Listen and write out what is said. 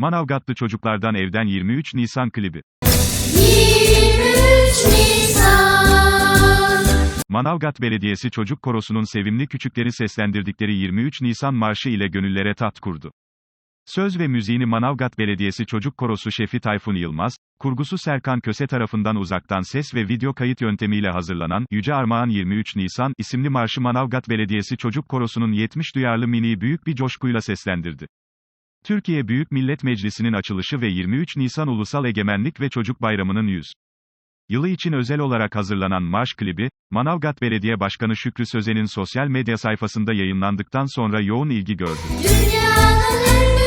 Manavgatlı çocuklardan evden 23 Nisan klibi. 23 Nisan Manavgat Belediyesi Çocuk Korosu'nun sevimli küçükleri seslendirdikleri 23 Nisan Marşı ile gönüllere tat kurdu. Söz ve müziğini Manavgat Belediyesi Çocuk Korosu şefi Tayfun Yılmaz, kurgusu Serkan Köse tarafından uzaktan ses ve video kayıt yöntemiyle hazırlanan Yüce Armağan 23 Nisan isimli marşı Manavgat Belediyesi Çocuk Korosu'nun 70 duyarlı mini büyük bir coşkuyla seslendirdi. Türkiye Büyük Millet Meclisi'nin açılışı ve 23 Nisan Ulusal Egemenlik ve Çocuk Bayramı'nın 100 yılı için özel olarak hazırlanan marş klibi, Manavgat Belediye Başkanı Şükrü Sözen'in sosyal medya sayfasında yayınlandıktan sonra yoğun ilgi gördü. Dünyanın